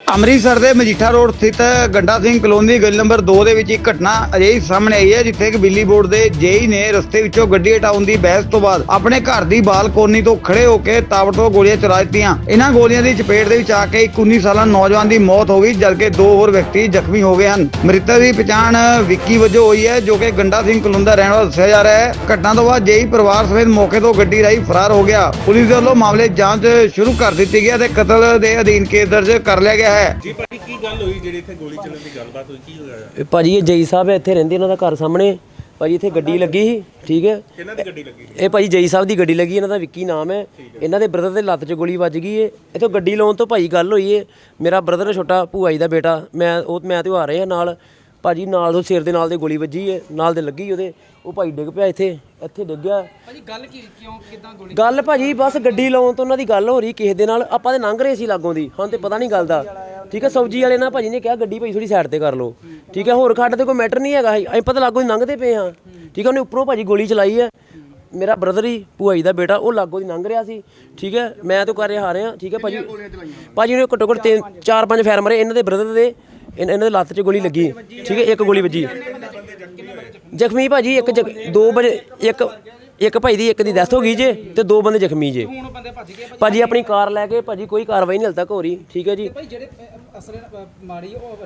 ਅੰਮ੍ਰਿਤਸਰ ਦੇ ਮਜੀਠਾ ਰੋਡ ਸਥਿਤ ਗੰਡਾ ਸਿੰਘ ਕਲੋਨੀ ਗਲੀ ਨੰਬਰ 2 ਦੇ ਵਿੱਚ ਇੱਕ ਘਟਨਾ ਅਜਿਹੀ ਸਾਹਮਣੇ ਆਈ ਹੈ, ਜਿੱਥੇ ਇੱਕ ਬਿਜਲੀ ਬੋਰਡ ਦੇ ਜੇਈ ਨੇ ਰਸਤੇ ਵਿੱਚੋਂ ਗੱਡੀ ਹਟਾਉਣ ਦੀ ਬਹਿਸ ਤੋਂ ਬਾਅਦ ਆਪਣੇ ਘਰ ਦੀ ਬਾਲਕੋਨੀ ਤੋਂ ਖੜੇ ਹੋ ਕੇ ਤਾਬੜਤੋੜ ਗੋਲੀਆਂ ਚਲਾ ਦਿੱਤੀਆਂ। ਇਹਨਾਂ ਗੋਲੀਆਂ ਦੀ ਚਪੇਟ ਦੇ ਵਿੱਚ ਆ ਕੇ ਇੱਕ 19 ਸਾਲਾ ਨੌਜਵਾਨ ਦੀ ਮੌਤ ਹੋ ਗਈ, ਜਦਕਿ ਦੋ ਹੋਰ ਵਿਅਕਤੀ ਜ਼ਖਮੀ ਹੋ ਗਏ ਹਨ। ਮ੍ਰਿਤਕ ਦੀ ਪਛਾਣ ਵਿੱਕੀ ਵਜੋਂ ਹੋਈ ਹੈ, ਜੋ ਕਿ ਗੰਡਾ ਸਿੰਘ ਕਲੋਨੀ ਦਾ ਰਹਿਣ ਵਾਲਾ ਦੱਸਿਆ ਜਾ ਰਿਹਾ ਹੈ। ਘਟਨਾ ਤੋਂ ਬਾਅਦ ਜੇਈ ਪਰਿਵਾਰ ਸਮੇਤ ਮੌਕੇ ਤੋਂ ਗੱਡੀ ਰਾਹੀਂ ਫਰਾਰ ਹੋ ਗਿਆ। ਪੁਲਿਸ ਦੇ ਵੱਲੋਂ ਮਾਮਲੇ ਜਾਂਚ ਸ਼ੁਰੂ ਕਰ ਦਿੱਤੀ ਗਈ ਹੈ ਤੇ ਕਤਲ ਦੇ ਅਧੀਨ ਕੇਸ ਦਰਜ ਕਰ ਲਿਆ ਗਿਆ ਹੈ। ਜੀ ਭਾਜੀ ਕੀ ਗੱਲ ਹੋਈ ਜਿਹੜੀ ਇੱਥੇ ਗੋਲੀ ਚੱਲਣ ਦੀ ਗੱਲਬਾਤ ਹੋਈ? ਕੀ ਹੋਇਆ? ਇਹ ਭਾਜੀ ਇਹ ਜਈ ਸਾਹਿਬ ਇੱਥੇ ਰਹਿੰਦੇ ਇਹਨਾਂ ਦਾ ਘਰ ਸਾਹਮਣੇ। ਭਾਜੀ ਇੱਥੇ ਗੱਡੀ ਲੱਗੀ ਸੀ ਠੀਕ ਹੈ। ਕਿਹਨਾਂ ਦੀ ਗੱਡੀ ਲੱਗੀ ਇਹ ਭਾਜੀ ਜਈ ਸਾਹਿਬ ਦੀ ਗੱਡੀ ਲੱਗੀ ਇਹਨਾਂ ਦਾ ਵਿੱਕੀ ਨਾਮ ਹੈ। ਇਹਨਾਂ ਦੇ ਬ੍ਰਦਰ ਦੇ ਲੱਤ 'ਚ ਗੋਲੀ ਵੱਜ ਗਈ ਏ। ਇਥੋਂ ਗੱਡੀ ਲਾਉਣ ਤੋਂ ਭਾਈ ਗੱਲ ਹੋਈ ਏ। ਮੇਰਾ ਬ੍ਰਦਰ ਛੋਟਾ ਭੂਆ ਜੀ ਦਾ ਬੇਟਾ ਮੈਂ ਉਹ ਮੈਂ ਤੇ ਉਹ ਆ ਰਹੇ ਆ ਨਾਲ। ਭਾਜੀ ਨਾਲ ਉਹ ਸਿਰ ਦੇ ਨਾਲ ਦੇ ਗੋਲੀ ਵੱਜੀ ਏ ਨਾਲ ਦੇ ਲੱਗੀ ਉਹਦੇ। ਉਹ ਭਾਈ ਡਿੱਗ ਪਿਆ ਇੱਥੇ ਇੱਥੇ ਡਿੱਗ ਗਿਆ। ਭਾਜੀ ਗੱਲ ਕੀ ਕਿਉਂ ਕਿਦਾਂ ਗੋਲੀ? ਗੱਲ ਭਾਜੀ ਬਸ ਗੱਡੀ ਲਾਉਣ ਤੋਂ ਉਹਨਾਂ ਦੀ ਗੱਲ ਹੋ ਰਹੀ ਕਿਸੇ ਦੇ ਨਾਲ। ਆਪਾਂ ਤੇ ਲੰਘ ਰਹੇ ਸੀ ਲਾਗੋਂ ਦੀ ਹਾਂ ਤੇ ਪਤਾ ਨਹੀਂ ਗੱਲ ਦਾ। ਠੀਕ ਹੈ ਸਬਜੀ ਵਾਲੇ ਨਾਲ ਭਾਜੀ ਨੇ ਕਿਹਾ ਗੱਡੀ ਭਾਈ ਥੋੜੀ ਸਾਈਡ ਤੇ ਕਰ ਲਓ। ਠੀਕ ਹੈ ਹੋਰ ਖੱਡ ਤੇ ਕੋਈ ਮੈਟਰ ਨਹੀਂ ਹੈਗਾ। ਅਸੀਂ ਪਤਾ ਲਾਗੋਂ ਦੀ ਲੰਘਦੇ ਪਏ ਹਾਂ। ਠੀਕ ਹੈ ਉਹਨੇ ਉੱਪਰੋਂ ਭਾਜੀ ਗੋਲੀ ਚਲਾਈ ਹੈ। ਮੇਰਾ ਬ੍ਰਦਰ ਹੀ ਭੂਆ ਜੀ ਦਾ ਬੇਟਾ ਉਹ ਲਾਗੋਂ ਦੀ ਲੰਘ ਰਿਹਾ ਸੀ। ਠੀਕ ਹੈ ਮੈਂ ਤਾਂ ਕਰ ਰਿਹਾ ਆ ਰਿਹਾ ਠੀਕ ਹੈ ਭਾਜੀ ਭਾਜੀ ਨੇ ਘੱਟੋ ਘੱਟ ਤਿੰਨ ਚਾਰ ਪੰਜ ਫੈਰ ਮਾਰੇ। ਇਹਨਾਂ ਦੇ ਬ੍ਰਦਰ ਦੇ ਇਹਨਾਂ ਦੇ ਲੱਤ 'ਚ ਗੋਲੀ ਲੱਗੀ। ਠੀਕ ਹੈ ਇੱਕ ਗੋਲੀ ਵੱਜੀ। ਜ਼ਖਮੀ ਭਾਜੀ ਇੱਕ ਜ਼ਖ- ਦੋ ਵਜੇ ਇੱਕ ਇੱਕ ਭਾਈ ਦੀ ਇੱਕ ਦੀ ਡੈਥ ਹੋ ਗਈ ਜੇ ਤੇ ਦੋ ਬੰਦੇ ਜ਼ਖਮੀ ਜੇ। ਹੁਣ ਬੰਦੇ ਭੱਜ ਗਏ ਭਾਜੀ? ਭਾਜੀ ਆਪਣੀ ਕਾਰ ਲੈ ਕੇ ਭਾਜੀ ਕੋਈ ਕਾਰਵਾਈ ਨਹੀਂ ਹਲ ਤੱਕ ਹੋ ਰਹੀ ਠੀਕ ਹੈ ਜੀ। ਭਾਈ ਜਿਹੜੇ ਅਹ, ਅਸਲ ਅਹ, ਮਾਰੀ ਉਹ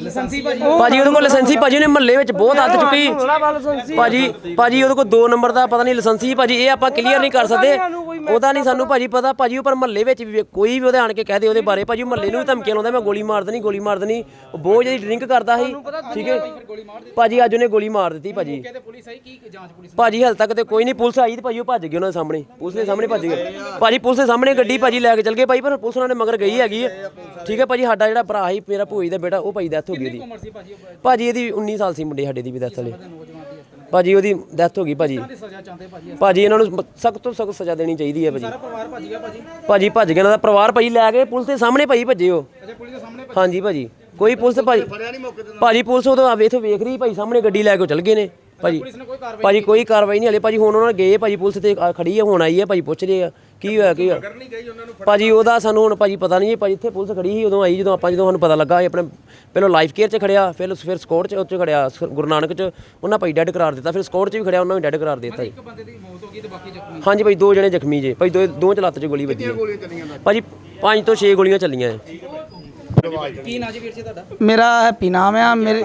ਲਾਇਸੈਂਸੀ ਭਾਜੀ। ਭਾਜੀ ਉਹਦੇ ਕੋਲ ਲਾਇਸੈਂਸੀ ਭਾਜੀ ਨੇ ਮਹੱਲੇ ਵਿੱਚ ਬਹੁਤ ਹੱਦ ਚੁੱਕੀ। ਭਾਜੀ ਭਾਜੀ ਉਹਦੇ ਕੋਲ ਦੋ ਨੰਬਰ ਦਾ ਪਤਾ ਨਹੀਂ ਲਾਇਸੈਂਸੀ ਭਾਜੀ ਇਹ ਆਪਾਂ ਕਲੀਅਰ ਨਹੀਂ ਕਰ ਸਕਦੇ। ਉਹਦਾ ਨਹੀਂ ਸਾਨੂੰ ਭਾਜੀ ਪਤਾ ਭਾਜੀ ਉੱਪਰ ਮਹੱਲੇ ਵਿੱਚ ਵੀ ਕੋਈ ਵੀ ਉਹਦੇ ਆਣ ਕੇ ਕਹਿ ਦੇ ਉਹਦੇ ਬਾਰੇ ਭਾਜੀ ਮਹੱਲੇ ਨੂੰ ਵੀ ਧਮਕੀਆਂ ਲਾਉਂਦਾ ਮੈਂ ਗੋਲੀ ਮਾਰ ਦੇਣੀ ਗੋਲੀ ਮਾਰ ਦੇਣੀ। ਉਹ ਬਹੁਤ ਜ਼ਿਆਦਾ ਡਰਿੰਕ ਕਰਦਾ ਸੀ ਠੀਕ ਹੈ? ਭਾਜੀ ਅੱਜ ਉਹਨੇ ਗੋਲੀ ਮਾਰ ਦਿੱਤੀ ਭਾਜੀ। ਕਹਿੰਦੇ ਪੁਲਿਸ ਆਈ ਕੀ ਜਾਂਚ ਪੁਲਿਸ ਭਾਜੀ ਹਾਲ ਤੱਕ ਤੇ ਕੋਈ ਨਹੀਂ ਪੁਲਿਸ ਆਈ ਤੇ ਭਾਜੀ ਉਹ ਭੱਜ ਗਏ ਉਹਨਾਂ ਦੇ ਸਾਹਮਣੇ। ਪੁਲਿਸ ਦੇ ਸਾਹਮਣੇ ਭੱਜ ਗਏ। ਭਾਜੀ ਪੁਲਿਸ ਦੇ ਸਾਹਮਣੇ ਗੱਡੀ ਭਾਜੀ ਲੈ ਕੇ ਚਲ ਗਏ ਭਾਈ ਪਰ ਪੁਲਿਸ ਉਹਨਾਂ ਨੇ ਮਗਰ ਗਈ ਹੈਗੀ ਹੈ ਠੀਕ ਹੈ ਭਾਜੀ ਸਾਡਾ ਜਿਹੜਾ ਭਰਾ ਸੀ ਮੇਰਾ ਭੂਈ ਦਾ ਬੇਟਾ ਉਹ ਭਾਈ ਡੈਥ ਹੋ ਗਈ ਉਹਦੀ। ਉਹ? ਭਾਜੀ ਇਹਦੀ 19 ਸਾਲ ਸੀ ਮੁੰਡੇ ਸਾਡੇ ਦੀ ਵੀ ਡੈਥ ਵਾਲੇ। ਭਾਜੀ ਉਹਦੀ ਡੈਥ ਹੋ ਗਈ ਭਾਜੀ। ਦੀ ਸਜ਼ਾ ਚਾਹੁੰਦੇ ਭਾਜੀ ਭਾਜੀ ਇਹਨਾਂ ਨੂੰ ਸਖਤ ਤੋਂ ਸਖਤ ਸਜ਼ਾ ਦੇਣੀ ਚਾਹੀਦੀ ਹੈ ਭਾਜੀ। ਸਾਰਾ ਪਰਿਵਾਰ ਭੱਜ ਗਿਆ ਭਾਜੀ? ਭਾਜੀ ਭੱਜ ਗਏ ਇਹਨਾਂ ਦਾ ਪਰਿਵਾਰ ਭਾਜੀ ਲੈ ਕੇ ਪੁਲਿਸ ਦੇ ਸਾਹਮਣੇ ਭਾਜੀ ਭੱਜੇ ਉਹ। ਅੱਛਾ ਪੁਲਿਸ ਦੇ ਸਾਹਮਣੇ ਹਾਂਜੀ ਭਾਜੀ ਕੋਈ ਪੁਲਿਸ ਭਾਜੀ ਭਾਜੀ ਪੁਲਿਸ ਉਦੋਂ ਆ ਵੇਖ ਵੇਖ ਰਹੀ ਭਾਈ ਸਾਹਮਣੇ ਗੱਡੀ ਲੈ ਕੇ ਉਹ ਚਲ ਗਏ ਨੇ। ਭਾਜੀ ਭਾਜੀ ਕੋਈ ਕਾਰਵਾਈ ਨਹੀਂ ਹਲੇ। ਭਾਜੀ ਹੁਣ ਉਹਨਾਂ ਨੇ ਗਏ ਭਾਜੀ ਪੁਲਿਸ ਤੇ ਆ ਖੜੀ ਹੈ ਹੁਣ ਆਈ ਹੈ ਭਾਜੀ ਪੁੱਛ ਰਹੇ ਆ। ਕੀ ਹੋਇਆ ਕੀ ਹੋਇਆ? ਭਾਜੀ, ਉਹਦਾ ਸਾਨੂੰ ਹੁਣ ਭਾਜੀ ਪਤਾ ਨਹੀਂ ਜੀ, ਭਾਜੀ ਇੱਥੇ ਪੁਲਿਸ ਖੜੀ ਸੀ, ਉਦੋਂ ਆਈ, ਜਦੋਂ ਆਪਾਂ ਜਦੋਂ ਸਾਨੂੰ ਪਤਾ ਲੱਗਾ, ਇਹ ਆਪਣੇ ਪਹਿਲਾਂ ਲਾਈਫ ਕੇਅਰ 'ਚ ਖੜਿਆ, ਫਿਰ ਫਿਰ ਸਕੋਰ 'ਚ ਉੱਚ ਖੜਿਆ, ਸ- ਗੁਰੂ ਨਾਨਕ 'ਚ। ਉਹਨਾਂ ਭਾਈ ਡੈਡ ਕਰਾਰ ਦਿੱਤਾ, ਫਿਰ ਸਕੋਰ 'ਚ ਵੀ ਖੜਿਆ, ਉਹਨਾਂ ਵੀ ਡੈਡ ਕਰਾਰ ਦਿੱਤਾ ਜੀ। ਇੱਕ ਬੰਦੇ ਦੀ ਮੌਤ ਹੋ ਗਈ ਤੇ ਬਾਕੀ ਜ਼ਖਮੀ ਹਾਂਜੀ ਭਾਈ, ਦੋ ਜਣੇ ਜ਼ਖਮੀ ਜੇ। ਭਾਈ, ਦੋ ਦੋ ਚ ਲੱਤ 'ਚ ਗੋਲੀ ਵੱਜੀ ਹੈ। ਭਾਜੀ, ਪੰਜ ਤੋਂ 6 ਗੋਲੀਆਂ ਚੱਲੀਆਂ ਹੈ। ਕੀ ਨਾਂ ਜੀ ਵੀਰ ਜੀ ਤੁਹਾਡਾ ਮੇਰਾ ਹੈਪੀ ਨਾਮ ਆ, ਮੇਰੇ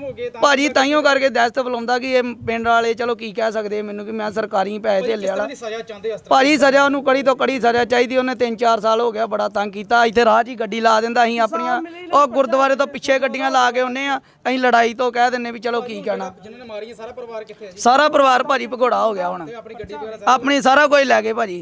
ਹੋ ਗਏ ਤਾਂ ਭਾਜੀ ਤਾਈਓ ਕਰਕੇ ਦਹਿਸ਼ਤ ਬੁਲਾਉਂਦਾ ਕਿ ਇਹ ਪਿੰਡ ਵਾਲੇ ਚਲੋ ਕੀ ਕਹਿ ਸਕਦੇ ਮੈਨੂੰ ਕਿ ਮੈਂ ਸਰਕਾਰੀ ਪੈਸੇ ਧੇਲੇ ਵਾਲਾ। ਦੀ ਸਜ਼ਾ ਚਾਹੁੰਦੇ ਭਾਜੀ ਸਜ਼ਾ ਉਹਨੂੰ ਕੜੀ ਤੋਂ ਕੜੀ ਸਜ਼ਾ ਚਾਹੀਦੀ ਉਹਨੇ 3-4 ਸਾਲ ਹੋ ਗਿਆ ਬੜਾ ਤੰਗ ਕੀਤਾ। ਇੱਥੇ ਰਾਹ 'ਚ ਹੀ ਗੱਡੀ ਲਾ ਦਿੰਦਾ ਅਸੀਂ ਆਪਣੀਆਂ ਉਹ ਗੁਰਦੁਆਰੇ ਤੋਂ ਪਿੱਛੇ ਗੱਡੀਆਂ ਲਾ ਕੇ ਉਹਨੇ ਆ ਅਸੀਂ ਲੜਾਈ ਤੋਂ ਕਹਿ ਦਿੰਨੇ ਵੀ ਚਲੋ ਕੀ ਕਹਿਣਾ। ਜਿਨ੍ਹਾਂ ਨੇ ਸਾਰਾ ਪਰਿਵਾਰ ਕਿੱਥੇ ਹੈ ਜੀ? ਸਾਰਾ ਪਰਿਵਾਰ ਭਾਜੀ ਭਗੋੜਾ ਹੋ ਗਿਆ ਹੁਣ। ਆਪਣੀ ਗੱਡੀ ਵਗੈਰਾ ਆਪਣੀ ਸਾਰਾ ਕੁਝ ਲੈ ਗਏ ਭਾਜੀ।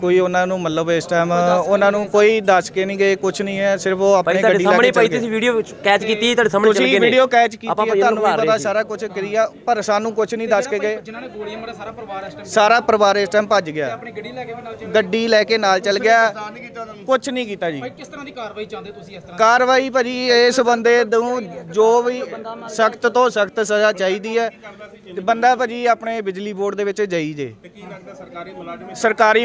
ਕੋਈ ਉਹਨਾਂ ਨੂੰ ਮਤਲਬ ਇਸ ਟਾਈਮ ਉਹਨਾਂ ਨੂੰ ਕੋਈ ਦੱਸ ਕੇ ਨਹੀਂ ਗਏ ਕੁਝ ਨਹੀਂ ਹੈ ਸਿਰਫ ਉਹ ਭਾਈ ਆਪਣੇ ਤੁਹਾਡੇ ਗੱਡੀ ਲੈ ਕੇ ਤੁਸੀਂ ਵੀਡੀਓ ਕੈਚ ਕੀਤੀ ਤੁਹਾਡੇ ਸਾਹਮਣੇ ਚੱਲ ਤੁਸੀਂ ਗਏ ਨੇ। ਵੀਡੀਓ ਕੈਚ ਕੀਤੀ ਹੈ ਤੁਹਾਨੂੰ ਵੀ ਪਤਾ। ਸਾਰਾ ਕੁਝ ਕਰੀਆ ਪਰ ਸਾਨੂੰ ਕੁਝ ਨਹੀਂ ਦੱਸ ਕੇ ਗਏ। ਜਿਨ੍ਹਾਂ ਨੇ ਗੋਲੀਆਂ ਮਾਰਿਆ ਸਾਰਾ ਪਰਿਵਾਰ ਇਸ ਟਾਈਮ ਸਾਰਾ ਪਰਿਵਾਰ ਇਸ ਟਾਈਮ ਭੱਜ ਗਿਆ। ਆਪਣੀ ਗੱਡੀ ਲੈ ਕੇ ਵੀ ਨਾਲ ਚੱਲ ਗੱਡੀ ਲੈ ਕੇ ਨਾਲ ਚੱਲ ਗਿਆ। ਕੁਝ ਨਹੀਂ ਕੀਤਾ ਜੀ। ਭਾਈ ਕਿਸ ਤਰ੍ਹਾਂ ਦੀ ਕਾਰਵਾਈ ਚਾਹੁੰਦੇ ਤੁਸੀਂ ਇਸ ਤਰ੍ਹਾਂ ਕਾਰਵਾਈ ਭਾਜੀ ਇਸ ਬੰਦੇ ਨੂੰ ਜੋ ਵੀ ਸਖਤ ਤੋਂ ਸਖਤ ਸਜ਼ਾ ਚਾਹੀਦੀ ਹੈ ਤੇ ਬੰਦਾ ਭਾਜੀ ਆਪਣੇ ਬਿਜਲੀ ਬੋਰਡ ਦੇ ਵਿੱਚ ਜਾਈ ਜੇ। ਕੀ ਲੱਗਦਾ ਸਰਕਾਰੀ ਮੁਲਾਜ਼ਮ ਸਰਕਾਰੀ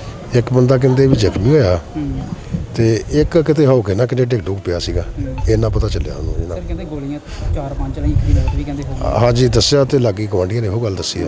ਇੱਕ ਬੰਦਾ ਕਹਿੰਦੇ ਵੀ ਜ਼ਖਮੀ ਹੋਇਆ ਤੇ ਇੱਕ ਕਿਤੇ ਹੋ ਕੇ ਨਾ ਕਿਤੇ ਡਿੱਗ ਡੁੱਗ ਪਿਆ ਸੀਗਾ। ਇੰਨਾ ਪਤਾ ਚੱਲਿਆ ਉਹਨੂੰ ਜੀ ਨਾ। ਸਰ ਕਹਿੰਦੇ ਗੋਲੀਆਂ ਚਾਰ ਪੰਜ ਚਲਾਈ ਇੱਕ ਦੀ ਮੌਤ ਵੀ ਕਹਿੰਦੇ ਹੋ ਹਾਂਜੀ ਦੱਸਿਆ ਤੇ ਲਾਗੀ ਗਵਾਂਢੀਆਂ ਨੇ ਉਹ ਗੱਲ ਦੱਸੀ ਆ।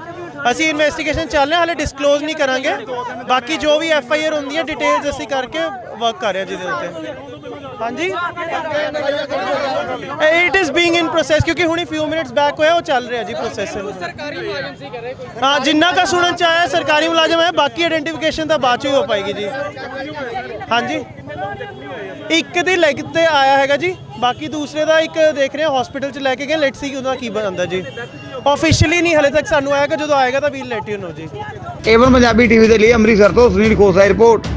ਅਸੀਂ ਇਨਵੈਸਟੀਗੇਸ਼ਨ ਚੱਲ ਰਿਹਾ ਹਾਲੇ ਡਿਸਕਲੋਜ਼ ਨਹੀਂ ਕਰਾਂਗੇ। ਬਾਕੀ ਜੋ ਵੀ ਐਫ ਆਈ ਆਰ ਹੁੰਦੀ ਹੈ ਡਿਟੇਲਸ ਅਸੀਂ ਕਰਕੇ ਵਰਕ ਕਰ ਰਹੇ ਹਾਂ ਜਿਹਦੇ ਉੱਤੇ। ਹਾਂਜੀ? It is being in process ਕਿਉਂਕਿ ਹੁਣੀ ਫਿਊ ਮਿੰਟਸ ਬੈਕ ਹੋਇਆ, ਉਹ ਚੱਲ ਰਿਹਾ ਜੀ ਪ੍ਰੋਸੈਸ ਸਰਕਾਰੀ ਮੁਲਾਜ਼ਮ ਸੀ ਕਹ ਰਹੇ ਕੋਈ ਹਾਂ, ਜਿੰਨਾ ਕਾ ਸੁਣਨ ਚ ਆਇਆ, ਸਰਕਾਰੀ ਮੁਲਾਜ਼ਮ ਹੈ ਬਾਕੀ ਆਇਡੈਂਟੀਫਿਕੇਸ਼ਨ ਤਾਂ ਬਾਅਦ ਚ ਹੀ ਹੋ ਪਾਏਗੀ ਜੀ। ਹਾਂਜੀ? ਇੱਕ ਦੀ ਲੈਗ ਤੇ ਆਇਆ ਹੈਗਾ ਜੀ, ਬਾਕੀ ਦੂਸਰੇ ਦਾ ਇੱਕ ਦੇਖ ਰਹੇ ਹਾਂ ਹਸਪੀਟਲ ਚ ਲੈ ਕੇ ਗਏ ਲੈਟਸ ਸੀ ਕਿ ਉਹਦਾ ਕੀ ਬਣਦਾ ਜੀ। ਆਫੀਸ਼ੀਅਲੀ ਨਹੀਂ, ਹਲੇ ਤੱਕ ਸਾਨੂੰ ਆਏਗਾ ਜਦੋਂ ਆਏਗਾ ਤਾਂ ਵੀਲ ਲੈਟ ਯੂ ਨੋ ਜੀ। ਏਵਨ ਪੰਜਾਬੀ ਟੀਵੀ ਦੇ ਲਈ ਅੰਮ੍ਰਿਤਸਰ ਤੋਂ ਸੁਨੀਲ ਖੋਸਾ ਦੀ ਰਿਪੋਰਟ।